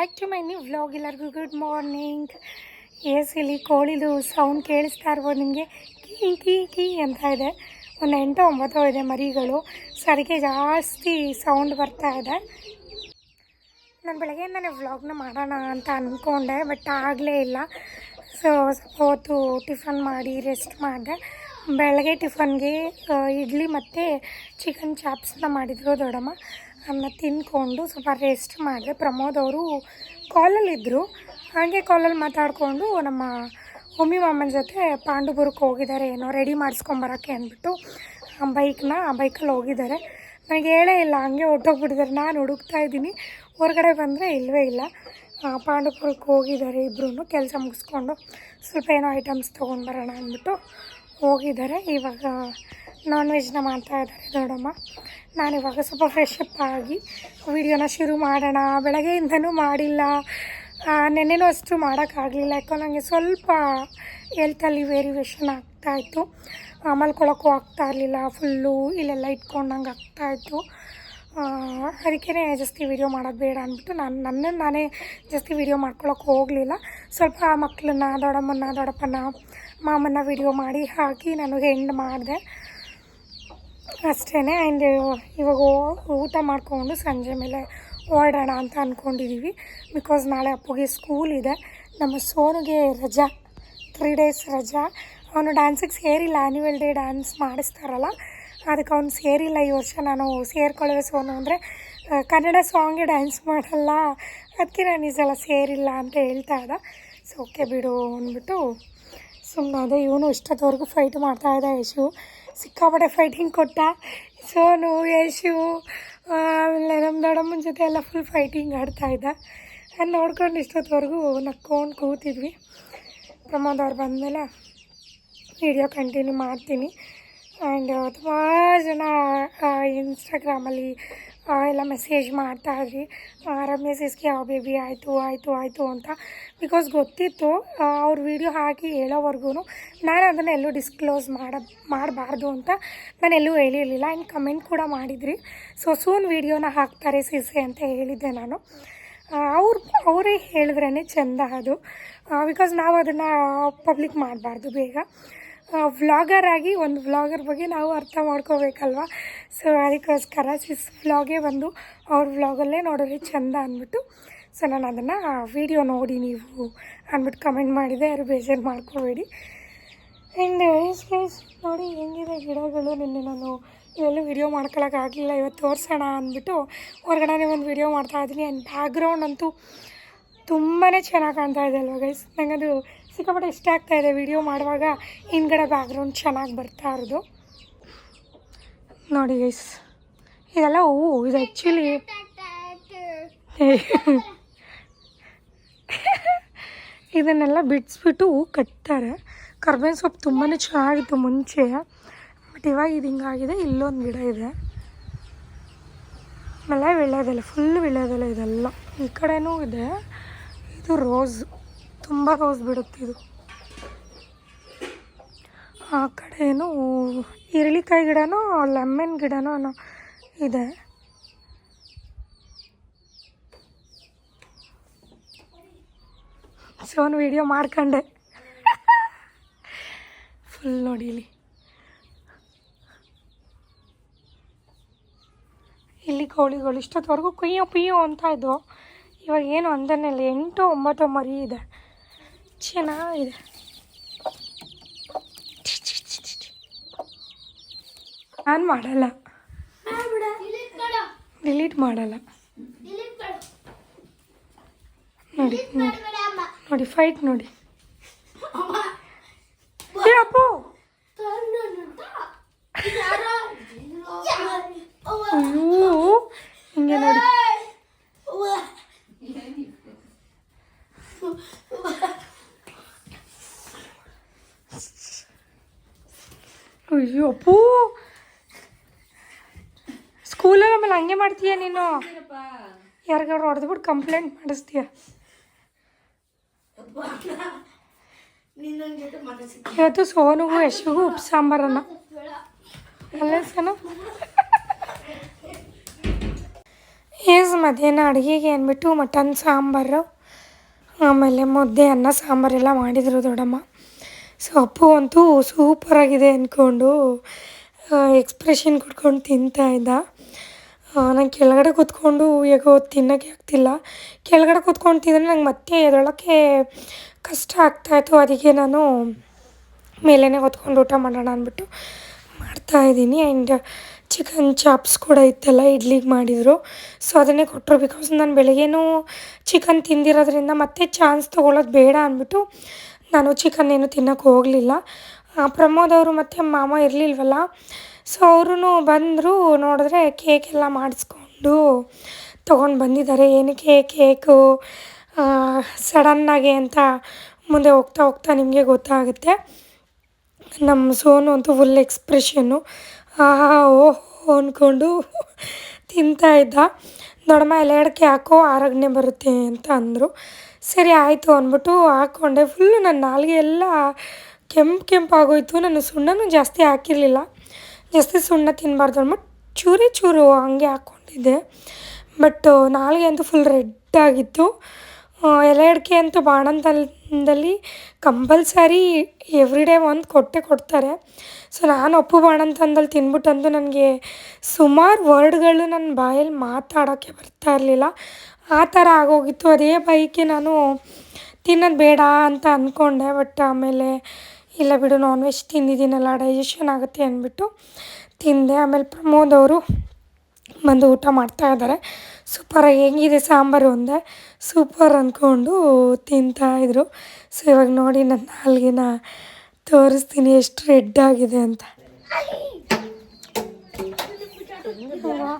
Back to my new vlog ಎಲ್ಲರಿಗೂ good morning yes ಇಲ್ಲಿ ಕೋಳಿದು ಸೌಂಡ್ ಕೇಳಿಸ್ತಾ ಇರ್ಬೋದು ನಿಮಗೆ? ಕೀ ಕೀ ಕೀ ಅಂತ ಇದೆ. ಒಂದು ಎಂಟು ಒಂಬತ್ತು ಇದೆ ಮರಿಗಳು. ಸೊ ಅದಕ್ಕೆ ಜಾಸ್ತಿ ಸೌಂಡ್ ಬರ್ತಾ ಇದೆ. ನಾನು ಬೆಳಗ್ಗೆಯಿಂದನೇ ವ್ಲಾಗ್ನ ಮಾಡೋಣ ಅಂತ ಅಂದ್ಕೊಂಡೆ ಬಟ್ ಆಗಲೇ ಇಲ್ಲ. ಸೊ ಹೊತ್ತು ಟಿಫನ್ ಮಾಡಿ ರೆಸ್ಟ್ ಮಾಡಿದೆ. ಬೆಳಗ್ಗೆ ಟಿಫನ್ಗೆ ಇಡ್ಲಿ ಮತ್ತು ಚಿಕನ್ ಚಾಪ್ಸ್ನ ಮಾಡಿದ್ರು ದೊಡ್ಡಮ್ಮ. ಅದನ್ನ ತಿಂದ್ಕೊಂಡು ಸ್ವಲ್ಪ ರೆಸ್ಟ್ ಮಾಡಿದೆ ಪ್ರಮೋದ್ ಅವರು ಕಾಲಲ್ಲಿದ್ದರು ಹಾಗೆ ಕಾಲಲ್ಲಿ ಮಾತಾಡಿಕೊಂಡು ನಮ್ಮ ಒಮ್ಮಿ ಮಾಮನ ಜೊತೆ ಪಾಂಡುಪುರಕ್ಕೆ ಹೋಗಿದ್ದಾರೆ ಏನೋ ರೆಡಿ ಮಾಡಿಸ್ಕೊಂಬರೋಕ್ಕೆ ಅಂದ್ಬಿಟ್ಟು ಆ ಬೈಕ್ನ ಆ ಬೈಕಲ್ಲಿ ಹೋಗಿದ್ದಾರೆ. ನನಗೆ ಹೇಳೇ ಇಲ್ಲ, ಹಂಗೆ ಹೊಟ್ಟೋಗ್ಬಿಟ್ಟಿದ್ದಾರೆ ನಾನು ಹುಡುಕ್ತಾ ಇದ್ದೀನಿ. ಹೊರಗಡೆ ಬಂದರೆ ಇಲ್ಲವೇ ಇಲ್ಲ. ಪಾಂಡುಪುರಕ್ಕೆ ಹೋಗಿದ್ದಾರೆ ಇಬ್ಬರೂ ಕೆಲಸ ಮುಗಿಸ್ಕೊಂಡು ಸ್ವಲ್ಪ ಏನೋ ಐಟಮ್ಸ್ ತೊಗೊಂಡು ಬರೋಣ ಅಂದ್ಬಿಟ್ಟು ಹೋಗಿದ್ದಾರೆ. ಇವಾಗ ನಾನ್ ವೆಜ್ನ ಮಾಡ್ತಾ ಇದ್ದಾರೆ ದೊಡ್ಡಮ್ಮ ನಾನು ಇವಾಗ ಸ್ವಲ್ಪ ಫ್ರೆಶ್ ಅಪ್ ಆಗಿ ವಿಡಿಯೋನ ಶುರು ಮಾಡೋಣ. ಬೆಳಗ್ಗೆಯಿಂದನೂ ಮಾಡಿಲ್ಲ. ನೆನ್ನೆನೂ ಅಷ್ಟು ಮಾಡೋಕ್ಕಾಗಲಿಲ್ಲ. ಯಾಕೋ ನನಗೆ ಸ್ವಲ್ಪ ಹೆಲ್ತಲ್ಲಿ ವೇರಿಯೇಷನ್ ಆಗ್ತಾಯಿತ್ತು ಮಲ್ಕೊಳ್ಳೋಕ್ಕೂ ಆಗ್ತಾ ಇರಲಿಲ್ಲ. ಫುಲ್ಲು ಇಲ್ಲೆಲ್ಲ ಇಟ್ಕೊಂಡಂಗೆ ಆಗ್ತಾಯಿತ್ತು ಅದಕ್ಕೇ ಜಾಸ್ತಿ ವಿಡಿಯೋ ಮಾಡೋದು ಬೇಡ ಅಂದ್ಬಿಟ್ಟು ನಾನು ನನ್ನನ್ನು ನಾನೇ ಜಾಸ್ತಿ ವಿಡಿಯೋ ಮಾಡ್ಕೊಳಕ್ಕೆ ಹೋಗಲಿಲ್ಲ. ಸ್ವಲ್ಪ ಮಕ್ಕಳನ್ನ ದೊಡ್ಡಮ್ಮನ ದೊಡ್ಡಪ್ಪನ ಮಾಮನ್ನ ವಿಡಿಯೋ ಮಾಡಿ ಹಾಕಿ ನಾನು ಹೆಂಡ್ ಮಾಡಿದೆ. ಅಷ್ಟೇ ಆ್ಯಂಡ್ ಇವಾಗ ಊಟ ಮಾಡಿಕೊಂಡು ಸಂಜೆ ಮೇಲೆ ಓಡೋಣ ಅಂತ ಅಂದ್ಕೊಂಡಿದ್ದೀವಿ ಬಿಕಾಸ್ ನಾಳೆ ಅಪ್ಪಗೆ ಸ್ಕೂಲ್ ಇದೆ. ನಮ್ಮ ಸೋನುಗೆ ರಜಾ ತ್ರೀ ಡೇಸ್ ರಜಾ. ಅವನು ಡ್ಯಾನ್ಸಿಗೆ ಸೇರಿಲ್ಲ ಆ್ಯನ್ಯುವಲ್ ಡೇ ಡ್ಯಾನ್ಸ್ ಮಾಡಿಸ್ತಾರಲ್ಲ. ಅದಕ್ಕೆ ಅವ್ನು ಸೇರಿಲ್ಲ ಈ ವರ್ಷ. ನಾನು ಸೇರ್ಕೊಳ್ಳುವೆ ಸೋನು ಅಂದರೆ ಕನ್ನಡ ಸಾಂಗೇ ಡ್ಯಾನ್ಸ್ ಮಾಡಲ್ಲ. ಅದಕ್ಕೆ ನಾನು ಈ ಸೇರಿಲ್ಲ ಅಂತ ಹೇಳ್ತಾ ಇದ್ದ. ಸೊ ಓಕೆ ಬಿಡು ಅಂದ್ಬಿಟ್ಟು ಸುಮ್ಮನೆ ಅದೇ ಇವನು ಇಷ್ಟೊತ್ತವರೆಗೂ ಫೈಟ್ ಮಾಡ್ತಾ ಇದ್ದ ಯಶು. ಸಿಕ್ಕಾಪಟ್ಟೆ ಫೈಟಿಂಗ್ ಕೊಟ್ಟ. ಸೋನು, ಯಶು ಆಮೇಲೆ ನಮ್ಮ ದೊಡ್ಡಮ್ಮನ ಜೊತೆ ಎಲ್ಲ ಫುಲ್ ಫೈಟಿಂಗ್ ಆಡ್ತಾ ಇದ್ದ. ನಾನು ನೋಡ್ಕೊಂಡು ಇಷ್ಟೊತ್ತವರೆಗೂ ನಕ್ಕೊಂಡು ಕೂತಿದ್ವಿ. ಪ್ರಮೋದ್ ಬಂದಮೇಲೆ ವಿಡಿಯೋ ಕಂಟಿನ್ಯೂ ಮಾಡ್ತೀನಿ. ಆ್ಯಂಡ್ ತುಂಬ ಜನ ಇನ್ಸ್ಟಾಗ್ರಾಮಲ್ಲಿ ಎಲ್ಲ ಮೆಸೇಜ್ ಮಾಡ್ತಾಯಿದ್ವಿ ಆರಾಮ್ ಮೆಸೇಜ್ಗೆ ಯಾವ ಬೇಬಿ ಆಯಿತು ಆಯಿತು ಆಯಿತು ಅಂತ. ಬಿಕಾಸ್ ಗೊತ್ತಿತ್ತು ಅವ್ರ ವಿಡಿಯೋ ಹಾಕಿ ಹೇಳೋವರೆಗೂ ನಾನು ಅದನ್ನು ಎಲ್ಲೂ ಡಿಸ್ಕ್ಲೋಸ್ ಮಾಡ, ಮಾಡಬಾರ್ದು ಅಂತ ನಾನು ಎಲ್ಲೂ ಹೇಳಿರಲಿಲ್ಲ. ಆ್ಯಂಡ್ ಕಮೆಂಟ್ ಕೂಡ ಮಾಡಿದ್ರಿ. ಸೊ ಸೂನ್ ವೀಡಿಯೋನ ಹಾಕ್ತಾರೆ ಸಿಸೆ ಅಂತ ಹೇಳಿದ್ದೆ ನಾನು. ಅವ್ರು, ಅವರೇ ಹೇಳಿದ್ರೇ ಚೆಂದ ಅದು. ಬಿಕಾಸ್ ನಾವು ಅದನ್ನು ಪಬ್ಲಿಕ್ ಮಾಡಬಾರ್ದು ಬೇಗ. ವ್ಲಾಗರ್ ಆಗಿ ಒಂದು ವ್ಲಾಗರ್ ಬಗ್ಗೆ ನಾವು ಅರ್ಥ ಮಾಡ್ಕೋಬೇಕಲ್ವ? ಸೊ ಅದಕ್ಕೋಸ್ಕರ ಸಿಸ್ ವ್ಲಾಗೇ ಬಂದು ಅವ್ರ ವ್ಲಾಗಲ್ಲೇ ನೋಡೋರಿ ಚೆಂದ ಅಂದ್ಬಿಟ್ಟು ಸೊ ನಾನು ಅದನ್ನು ವಿಡಿಯೋ ನೋಡಿ ನೀವು ಅಂದ್ಬಿಟ್ಟು ಕಮೆಂಟ್ ಮಾಡಿದೆ ಯಾರು ಬೇಜಾರು ಮಾಡ್ಕೋಬೇಡಿ. ಆ್ಯಂಡ್ ನೋಡಿ ಹೆಂಗಿದೆ ಗಿಡಗಳು ನಿನ್ನೆ ನಾನು ಇವೆಲ್ಲೂ ವಿಡಿಯೋ ಮಾಡ್ಕೊಳಕ್ಕಾಗಲಿಲ್ಲ ಇವತ್ತು ತೋರಿಸೋಣ ಅಂದ್ಬಿಟ್ಟು ಹೊರಗಡೆ ಒಂದು ವಿಡಿಯೋ ಮಾಡ್ತಾ ಇದ್ದೀನಿ. ಆ್ಯಂಡ್ ಬ್ಯಾಕ್ಗ್ರೌಂಡ್ ಅಂತೂ ತುಂಬಾ ಚೆನ್ನಾಗಿ ಕಾಣ್ತಾ ಇದೆ ಅಲ್ವಾ ಗೈಸ್ ನನಗದು ಸಿಕ್ಕಾಪಟ್ಟೆ ಇಷ್ಟ ಆಗ್ತಾ ಇದೆ ವಿಡಿಯೋ ಮಾಡುವಾಗ. ಹಿಂದ್ಗಡೆ ಬ್ಯಾಕ್ಗ್ರೌಂಡ್ ಚೆನ್ನಾಗಿ ಬರ್ತಾ ಇರೋದು. ನೋಡಿ ಗೈಸ್ ಇದೆಲ್ಲ ಹೂವು. ಇದು ಆ್ಯಕ್ಚುಲಿ ಇದನ್ನೆಲ್ಲ ಬಿಡಿಸ್ಬಿಟ್ಟು ಹೂ ಕಟ್ತಾರೆ. ಕರ್ಬೇವಿನ ಸೊಪ್ಪು ತುಂಬಾ ಚೆನ್ನಾಗಿತ್ತು ಮುಂಚೆ. ಬಟ್ ಇವಾಗ ಇದು ಹಿಂಗಾಗಿದೆ. ಇಲ್ಲೊಂದು ಗಿಡ ಇದೆ. ಆಮೇಲೆ ವಿಳ್ಯದೆಲೆ ಫುಲ್ ವಿಳ್ಯದೆಲೆ ಇದೆಲ್ಲ. ಈ ಕಡೆಯೂ ಇದೆ. ಇದು ರೋಸ್ ತುಂಬ ರೋಸ್ ಬಿಡುತ್ತೆ ಇದು. ಆ ಕಡೆನೂ ಈರುಳ್ಳಿಕಾಯಿ ಗಿಡನೋ ಲೆಮನ್ ಗಿಡನೋ ಅನ್ನೋ ಇದೆ. ಸೊ ಒಂದು ವಿಡಿಯೋ ಮಾಡ್ಕೊಂಡೆ. ಫುಲ್ ನೋಡಿ ಇಲ್ಲಿ ಇಲ್ಲಿ ಕೋಳಿಗಳು ಇಷ್ಟೊತ್ತವರೆಗೂ ಕುಯ್ಯೋ ಕುಯ್ಯೋ ಅಂತ ಇದ್ವು. ಇವಾಗ ಏನು ಅಂದನಿಲ್ಲ ಎಂಟು ಒಂಬತ್ತು ಮರಿ ಇದೆ. ಚೆನ್ನಾಗಿದೆ. ನಾನು ಮಾಡಲ್ಲ. ಡಿಲೀಟ್ ಮಾಡಲ್ಲ. ನೋಡಿ ನೋಡಿ ನೋಡಿ ಫೈಟ್ ನೋಡಿ. ಅಪ್ಪು! ಅಯ್ಯೋ ಹಿಂಗೆ ನೋಡಿ. ಅಯ್ಯೋ, ಅಪ್ಪು. ಸ್ಕೂಲಲ್ಲಿ ಆಮೇಲೆ ಹಂಗೆ ಮಾಡ್ತೀಯ ನೀನು? ಯಾರಿಗಾರು ಹೊಡೆದ್ಬಿಟ್ಟು ಕಂಪ್ಲೇಂಟ್ ಮಾಡಿಸ್ತೀಯ? ಇವತ್ತು ಸೋನುಗೂ ಯಶಿಗೂ ಉಪ್ಪು ಸಾಂಬಾರನ್ನ ಅಲ್ಲ ಸನು? ಏಸ್ ಮಧ್ಯಾಹ್ನ ಅಡುಗೆಗೆ ಅಂದ್ಬಿಟ್ಟು ಮಟನ್ ಸಾಂಬಾರು, ಆಮೇಲೆ ಮುದ್ದೆ ಅನ್ನ ಸಾಂಬಾರೆಲ್ಲ ಮಾಡಿದರು ದೊಡ್ಡಮ್ಮ. ಸೊ ಅಪ್ಪು ಅಂತೂ ಸೂಪರಾಗಿದೆ ಅಂದ್ಕೊಂಡು ಎಕ್ಸ್ಪ್ರೆಷನ್ ಕೊಟ್ಕೊಂಡು ತಿಂತಾ ಇದ್ದ. ನಾನು ಕೆಳಗಡೆ ಕೂತ್ಕೊಂಡು ಹೇಗೋ ತಿನ್ನೋಕ್ಕೆ ಆಗ್ತಿಲ್ಲ. ಕೆಳಗಡೆ ಕೂತ್ಕೊಂಡು ತಿಂದರೆ ನಂಗೆ ಮತ್ತೆ ಎದೊಳಕ್ಕೆ ಕಷ್ಟ ಆಗ್ತಾಯಿತ್ತು ಅದಕ್ಕೆ ನಾನು ಮೇಲೇ ಹೊತ್ಕೊಂಡು ಊಟ ಮಾಡೋಣ ಅಂದ್ಬಿಟ್ಟು ಮಾಡ್ತಾಯಿದ್ದೀನಿ ಆ್ಯಂಡ್ ಚಿಕನ್ ಚಾಪ್ಸ್ ಕೂಡ ಇತ್ತಲ್ಲ, ಇಡ್ಲಿಗೆ ಮಾಡಿದರು. ಸೊ ಅದನ್ನೇ ಕೊಟ್ಟರು ಬಿಕಾಸ್ ನಾನು ಬೆಳಗ್ಗೆನೂ ಚಿಕನ್ ತಿಂದಿರೋದ್ರಿಂದ ಮತ್ತೆ ಚಾನ್ಸ್ ತೊಗೊಳ್ಳೋದು ಬೇಡ ಅಂದ್ಬಿಟ್ಟು ನಾನು ಚಿಕನ್ ಏನು ತಿನ್ನೋಕೆ ಹೋಗಲಿಲ್ಲ. ಪ್ರಮೋದ್ ಅವರು ಮತ್ತು ಮಾಮ ಇರಲಿಲ್ವಲ್ಲ? ಸೊ ಅವರು ಬಂದರು ನೋಡಿದ್ರೆ ಕೇಕ್ ಎಲ್ಲ ಮಾಡಿಸ್ಕೊಂಡು ತೊಗೊಂಡು ಬಂದಿದ್ದಾರೆ. ಏನಕ್ಕೆ ಕೇಕು ಸಡನ್ನಾಗಿ ಅಂತ ಮುಂದೆ ಹೋಗ್ತಾ ಹೋಗ್ತಾ ನಿಮಗೆ ಗೊತ್ತಾಗುತ್ತೆ. ನಮ್ಮ ಸೋನು ಅಂತೂ ಫುಲ್ ಎಕ್ಸ್ಪ್ರೆಷನ್ನು ಆಹಾ ಓಹೋ ಅಂದ್ಕೊಂಡು ತಿಂತಾ ಇದ್ದ. ದೊಡ್ಡಮ್ಮ ಎರಡಕ್ಕೆ ಹಾಕೋ ಆರೋಗ್ಯ ಬರುತ್ತೆ ಅಂತ ಅಂದರು. ಸರಿ ಆಯಿತು ಅಂದ್ಬಿಟ್ಟು ಹಾಕ್ಕೊಂಡೆ. ಫುಲ್ಲು ನನ್ನ ನಾಲಿಗೆ ಎಲ್ಲ ಕೆಂಪು ಕೆಂಪು ಆಗೋಯ್ತು ನಾನು ಸುಣ್ಣನೂ ಜಾಸ್ತಿ ಹಾಕಿರಲಿಲ್ಲ. ಜಾಸ್ತಿ ಸುಣ್ಣ ತಿನ್ನಬಾರ್ದು ಅಂದ್ಬಿಟ್ಟು ಚೂರೇ ಚೂರು ಹಂಗೆ ಹಾಕ್ಕೊಂಡಿದ್ದೆ. ಬಟ್ ನಾಲಿಗೆ ಅಂತೂ ಫುಲ್ ರೆಡ್ ಆಗಿತ್ತು. ಎಲೆ ಅಡಿಕೆ ಅಂತೂ ಬಾಣಂತನದಲ್ಲಿ ಕಂಪಲ್ಸರಿ ಎವ್ರಿ ಡೇ ಒಂದು ಕೊಟ್ಟೆ ಕೊಡ್ತಾರೆ. ಸೊ ನಾನು ಅಪ್ಪು ಬಾಣಂತನದಲ್ಲಿ ತಿನ್ಬಿಟ್ಟಂತೂ ನನಗೆ ಸುಮಾರು ವರ್ಡ್ಗಳು ನನ್ನ ಬಾಯಲ್ಲಿ ಮಾತಾಡೋಕ್ಕೆ ಬರ್ತಾ ಇರಲಿಲ್ಲ. ಆ ಥರ ಆಗೋಗಿತ್ತು. ಅದೇ ಬೈಕೆ ನಾನು ತಿನ್ನೋದು ಬೇಡ ಅಂತ ಅಂದ್ಕೊಂಡೆ ಬಟ್ ಆಮೇಲೆ ಇಲ್ಲ ಬಿಡು ನಾನ್ ವೆಜ್ ತಿಂದಿದ್ದೀನಲ್ಲ ಡೈಜೆಷನ್ ಆಗುತ್ತೆ ಅಂದ್ಬಿಟ್ಟು ತಿಂದೆ. ಆಮೇಲೆ ಪ್ರಮೋದ್ ಅವರು ಬಂದು ಊಟ ಮಾಡ್ತಾ ಇದ್ದಾರೆ. ಸೂಪರಾಗಿ ಹೆಂಗಿದೆ ಸಾಂಬಾರು ಒಂದೆ ಸೂಪರ್ ಅಂದ್ಕೊಂಡು ತಿಂತಾಯಿದ್ರು ಸೊ ಇವಾಗ ನೋಡಿ ನನ್ನ ನಾಲ್ಗೆನ ತೋರಿಸ್ತೀನಿ ಎಷ್ಟು ರೆಡ್ ಆಗಿದೆ ಅಂತ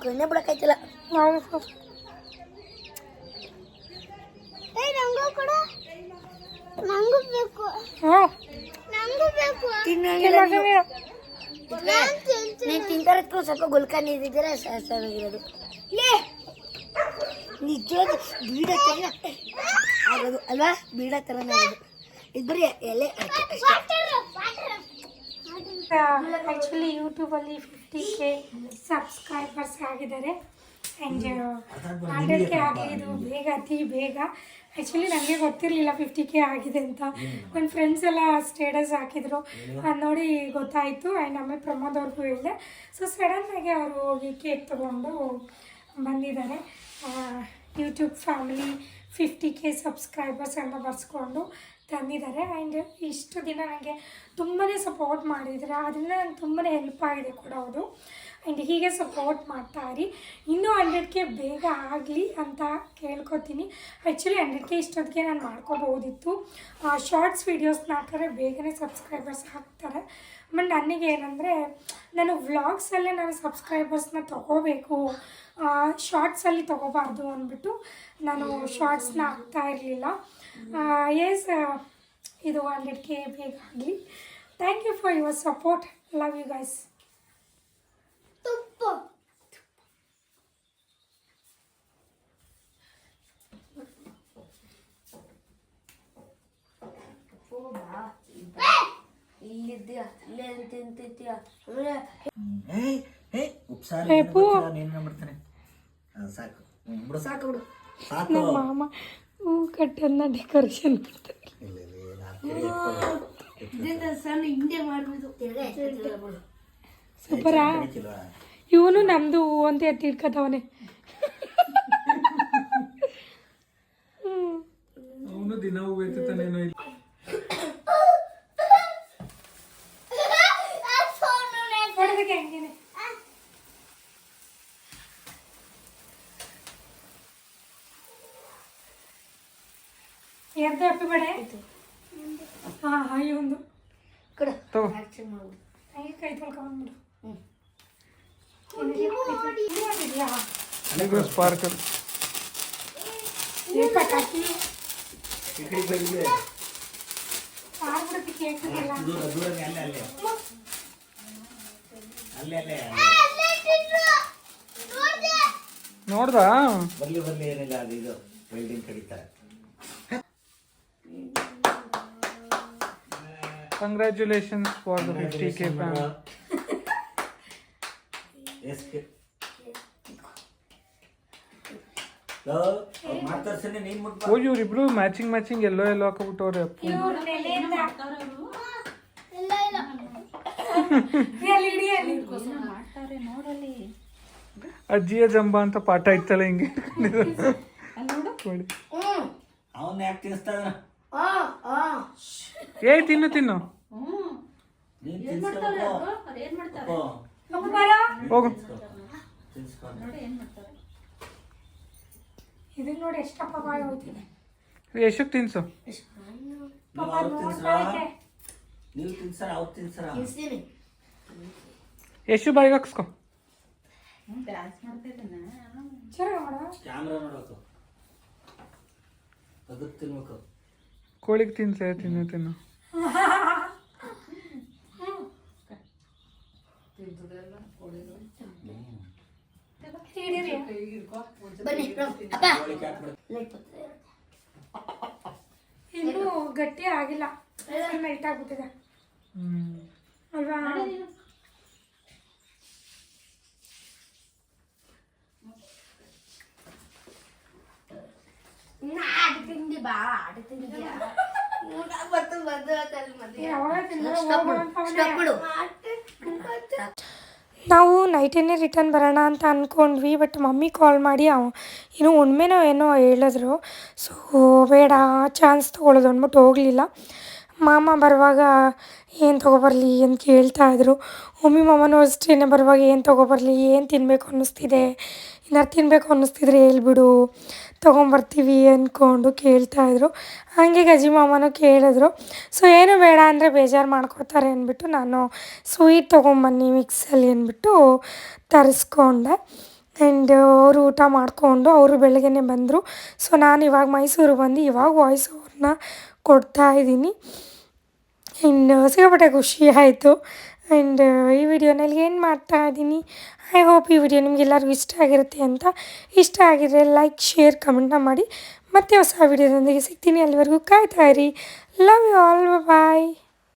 ಕಣ್ಣೆ ಬಿಡಕ್ಕಾಯ್ತಿಲ್ಲ ಏ ನಂಗೂ ಕೊಡು ನಂಗೂ ಬೇಕು ಹ್ಞೂ ನಂಗೂ ಬೇಕು ನೀನು ತಿಂತಾರಕ್ಕೂ ಸ್ವಲ್ಪ ಗುಲ್ಕನ್ ಇದ್ದಿದ್ರೆ ಚೆನ್ನಾಗಿರೋದು ನಿಜವಾದ ಬೀಡ ಥರ ಆಗೋದು ಅಲ್ವಾ? ಬೀಡ ಥರನೇ ಆಗೋದು. ಇದು ಬರೀ ಎಲೆ ಆ್ಯಕ್ಚುಲಿ ಯೂಟ್ಯೂಬಲ್ಲಿ ಫಿಫ್ಟಿ ಕೆ ಸಬ್ಸ್ಕ್ರೈಬರ್ಸ್ ಆಗಿದ್ದಾರೆ. ಆ್ಯಂಡ್ ಹಂಡ್ರೆಡ್ ಕೆ ಇದು ಬೇಗ ಅತಿ ಬೇಗ. ಆ್ಯಕ್ಚುಲಿ ನನಗೆ ಗೊತ್ತಿರಲಿಲ್ಲ ಫಿಫ್ಟಿ ಕೆ ಆಗಿದೆ ಅಂತ. ನನ್ನ ಫ್ರೆಂಡ್ಸ್ ಎಲ್ಲ ಸ್ಟೇಟಸ್ ಹಾಕಿದ್ರು. ಅದು ನೋಡಿ ಗೊತ್ತಾಯಿತು. ಆ್ಯಂಡ್ ಆಮೇಲೆ ಪ್ರಮೋದ್ ಅವ್ರಿಗೂ ಹೇಳಿದೆ. ಸೊ ಸಡನ್ನಾಗಿ ಅವರು ಹೋಗಿ ಕೇಕ್ ತೊಗೊಂಡು ಬಂದಿದ್ದಾರೆ. YouTube family fifty K subscribers ಎಲ್ಲ ಬರ್ಸ್ಕೊಂಡು ತಂದಿದ್ದಾರೆ. ಆ್ಯಂಡ್ ಇಷ್ಟು ದಿನ ನನಗೆ ತುಂಬಾ ಸಪೋರ್ಟ್ ಮಾಡಿದ್ದಾರೆ ಅದರಿಂದ ನಂಗೆ ತುಂಬಾ ಹೆಲ್ಪ್ ಆಗಿದೆ ಕೂಡ ಅದು. ಆ್ಯಂಡ್ ಹೀಗೆ ಸಪೋರ್ಟ್ ಮಾಡ್ತಾ ಇರಿ. ಇನ್ನೂ ಹಂಡ್ರೆಡ್ ಬೇಗ ಆಗಲಿ ಅಂತ ಕೇಳ್ಕೊತೀನಿ. ಆ್ಯಕ್ಚುಲಿ ಹಂಡ್ರೆಡ್ ಕೆ ಇಷ್ಟೊತ್ತಿಗೆ ನಾನು ಮಾಡ್ಕೋಬಹುದಿತ್ತು ಶಾರ್ಟ್ಸ್ ವೀಡಿಯೋಸ್ನ ಹಾಕಿದ್ರೆ ಬೇಗನೆ ಸಬ್ಸ್ಕ್ರೈಬರ್ಸ್ ಹಾಕ್ತಾರೆ. ಬಟ್ ನನಗೆ ಏನಂದರೆ, ನಾನು ವ್ಲಾಗ್ಸಲ್ಲೇ ನಾನು ಸಬ್ಸ್ಕ್ರೈಬರ್ಸ್ನ ತೊಗೋಬೇಕು ಶಾರ್ಟ್ಸಲ್ಲಿ ತೊಗೋಬಾರ್ದು ಅಂದ್ಬಿಟ್ಟು ನಾನು ಶಾರ್ಟ್ಸ್ನ ಹಾಕ್ತಾ ಇರಲಿಲ್ಲ. ಎಸ್ ಇದು ಹಂಡ್ರೆಡ್ ಕೆ ಬೇಗ ಆಗಲಿ. Thank you for your support love you guys ತುಪ್ಪ ಇಲ್ಲಿದ್ದೀಯ ಇಲ್ಲೇ ತಿಂತಿದ್ದೀಯ ಆಮೇಲೆ ಏಯ್ ಏಯ್ ಉಪ್ಸಾರು ಏ, ಏನು ಪೂ. ಗೊತ್ತಿಲ್ಲ, ನೀನು ಮಾಡ್ತಾನೆ ಅದು ಸಾಕು ಹ್ಮ್, ಬಿಡು ಸಾಕು ಬಿಡು ಸಾಕು ನಮ್ಮ ಮಾಮ ಹೂ ಕಟ್ಟನ್ನು ಡೆಕೋರೇಷನ್ ಮಾಡ್ತಾರೆ ಇಲ್ಲ ಇಲ್ಲ ಇಲ್ಲ, ಆ ಕಡೆ ಎತ್ಕೊಳ್ಳಿ. ಇದರಿಂದ ಸಣ್ಣ ಹಿಂದೆ ಮಾಡ್ಬೋದು ತಿರ್ಗಾ ಎತ್ತಿದ್ರೆ ಬಿಡು ಸೂಪರಾ? ಇವನು ನಮ್ದು ಹೂ ಅಂತ ಎತ್ತಿ ಇಟ್ಕೊತಾವನೆ ಅವನು ದಿನ ಹೂ ಎತ್ತುತ್ತಾನೇನೋ ಇಲ್ಲ. ನೋಡೋದಕ್ಕೆ ಹೆಂಗೇನೆ? ಯಾರ್ದು ಹ್ಯಾಪಿ ಬರ್ಡೇ ಹಾಂ ಹಾಂ ಇವನು ಕೊಡು ಆಕ್ಷನ್ ಮಾಡ್ಬಿಡು ಹಂಗೆ ಕೈ ತೊಳ್ಕೊಂಡ್ಬಿಡು ಹ್ಮ್. ಮಾಡಿದ್ಯಾ ಈಗ ಸ್ಪಾರ್ಕಲ್ ಏ ಪಟಾಕಿ ಈ ಕಡೆ ಬಾ, ಇಲ್ಲಿ. ಆಗ್ಬಿಡುತ್ತೆ ಕೇಕ್ ಎಲ್ಲ ದೂರ ದೂರನೇ ಅಲ್ಲೇ ಅಲ್ಲೇ ಅಲ್ಲೇ ಅಲ್ಲೇ ನೋಡ್ದಾ ಬರ್ಲಿ ಬರ್ಲಿ ಏನಿಲ್ಲ ಅದು ಇದು ವೆಲ್ಡಿಂಗ್ ಕಡಿತಾರೆ congratulations for the fifty K fans K ಮಾತಾಡ್ಸನೆ ನೀನ್ ಮುಟ್ಬಾ ಓ ಇವ್ರಿಬ್ರು ಮ್ಯಾಚಿಂಗ್ ಮ್ಯಾಚಿಂಗ್ ಎಲ್ಲೋ ಎಲ್ಲೋ ಹಾಕೊಂಡ್ಬಿಟ್ಟವ್ರೆ ಅಜ್ಜಿಯ ಜಂಬ ಅಂತ ಪಾಠ ಇತ್ತಲ್ಲ ಹಿಂಗೆ? ಅವನ್ ಯಾಕೆ ತಿನ್ಸ್ತಾನ ಆ ಆ ಏ ತಿನ್ನು ತಿನ್ನು. ಏನ್ ಮಾಡ್ತಾರೆ. ಹೋಗು. ಇದನ್ನ ನೋಡಿ ಎಷ್ಟು ಬಾಯಿ ಹೋಯ್ತಿದೆ. ಎಷ್ಟಕ್ಕೆ ತಿನ್ಸು? ನೀವು ಅವ್ರು ತಿನ್ಸ್ರ? ಅವ್ರು ಎಷ್ಟು ಬಾಯಿಗೆ ಹಾಕ್ಸ್ಕೊ? ಕ್ಯಾಮ್ರಾ ಅದಕ್ಕೆ ತಿನ್ಬೇಕು. ಕೋಳಿಗೆ ತಿನ್ಸ ತಿನ್ನು ತಿನ್ನು. ಹಿಡೀರಿ ಬನ್ನಿ ಅಪ್ಪ. ಇನ್ನೂ ಗಟ್ಟಿ ಆಗಿಲ್ಲ. ಮೆಲ್ಟ್ ಆಗ್ಬಿಟ್ಟಿದೆ. ಅಲ್ವಾ? ಯಾವಾಗ ತಿಂದ್ರೆ ಸ್ಟಾಪ್ ಮಾಡು ಸ್ಟಾಪ್ ಮಾಡು ನಾವು ನೈಟೇನೆ ರಿಟರ್ನ್ ಬರೋಣ ಅಂತ ಅಂದ್ಕೊಂಡ್ವಿ ಬಟ್ ಮಮ್ಮಿ ಕಾಲ್ ಮಾಡಿ ಅವ ಇನ್ನೂ ಒಮ್ಮೆನೋ ಏನೋ ಹೇಳಿದ್ರು. ಸೊ ಬೇಡ ಚಾನ್ಸ್ ತೊಗೊಳೋದು ಅಂದ್ಬಿಟ್ಟು ಹೋಗಲಿಲ್ಲ. ಮಾಮ ಬರುವಾಗ ಏನು ತೊಗೊಬರಲಿ ಅಂತ ಕೇಳ್ತಾ ಇದ್ರು. ಮಮ್ಮಿ ಮಾಮನೂ ಅಷ್ಟೇ ಬರುವಾಗ ಏನು ತೊಗೊಬರಲಿ, ಏನು ತಿನ್ನಬೇಕು ಅನ್ನಿಸ್ತಿದೆ ಏನಾರು ತಿನ್ನಬೇಕು ಅನ್ನಿಸ್ತಿದ್ರೆ ಹೇಳ್ಬಿಡು. ತೊಗೊಂಬರ್ತೀವಿ ಅಂದ್ಕೊಂಡು ಕೇಳ್ತಾಯಿದ್ರು ಹಾಗೆ ಗಜಿ ಮಾಮನೂ ಕೇಳಿದ್ರು. ಸೊ, ಏನು ಬೇಡ ಅಂದರೆ ಬೇಜಾರು ಮಾಡ್ಕೋತಾರೆ ಅಂದ್ಬಿಟ್ಟು ನಾನು ಸ್ವೀಟ್ ತೊಗೊಂಬನ್ನಿ ಮಿಕ್ಸಲ್ಲಿ ಅಂದ್ಬಿಟ್ಟು ತರಿಸ್ಕೊಂಡೆ. ಆ್ಯಂಡ್ ಅವರು ಊಟ ಮಾಡಿಕೊಂಡು ಅವರು ಬೆಳಗ್ಗೆನೆ ಬಂದರು. ಸೊ, ನಾನು ಇವಾಗ ಮೈಸೂರು ಬಂದು ಇವಾಗ ವಾಯ್ಸ್ ಓವರ್ನ ಕೊಡ್ತಾ ಇದ್ದೀನಿ. ಆ್ಯಂಡ್ ಸಿಗಪಟ್ಟೆ ಖುಷಿ ಆಯಿತು. ಆ್ಯಂಡ್ ಈ ವಿಡಿಯೋನಲ್ಲಿ ಏನು ಮಾಡ್ತಾ ಇದ್ದೀನಿ? ಐ ಹೋಪ್ ಈ ವಿಡಿಯೋ ನಿಮಗೆಲ್ಲರಿಗೂ ಇಷ್ಟ ಆಗಿರುತ್ತೆ ಅಂತ. ಇಷ್ಟ ಆಗಿದ್ರೆ ಲೈಕ್ ಶೇರ್ ಕಮೆಂಟ್ನ ಮಾಡಿ. ಮತ್ತೆ ಹೊಸ ವಿಡಿಯೋದೊಂದಿಗೆ ಸಿಗ್ತೀನಿ ಅಲ್ಲಿವರೆಗೂ. ಕಾಯ್ತಾ ಇರಿ. Love you all bye